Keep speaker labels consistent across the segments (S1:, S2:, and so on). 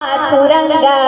S1: તુરંગાઈ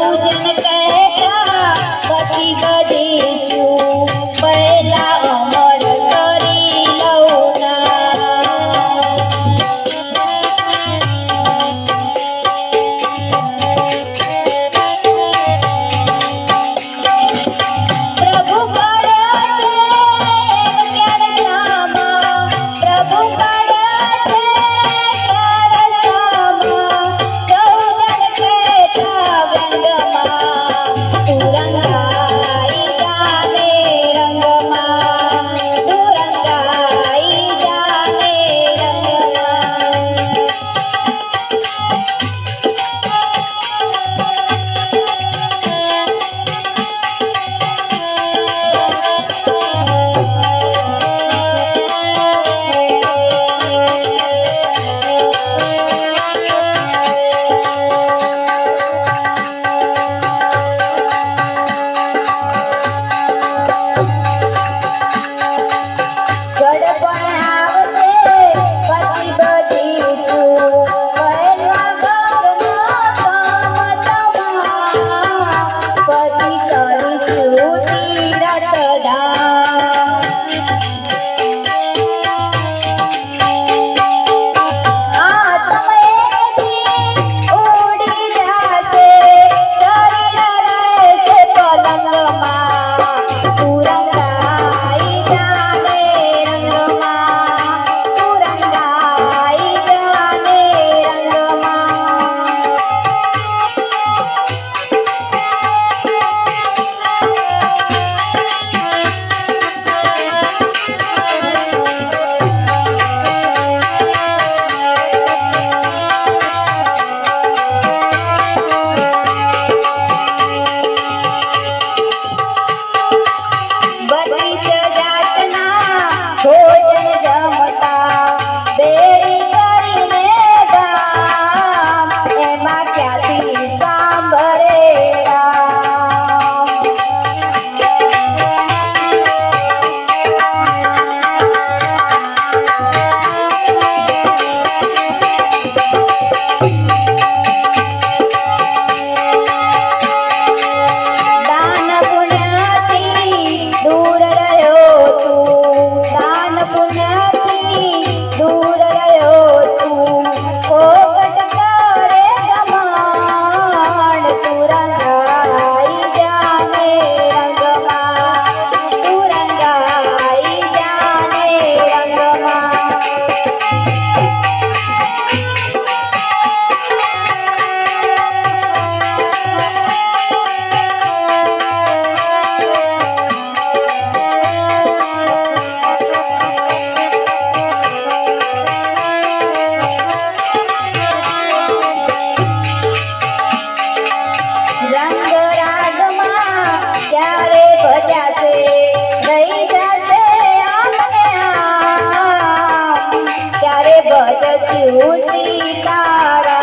S1: પૂજન કર્યા પછી બધે છું. પહેલા अरे बस चू सीतारा।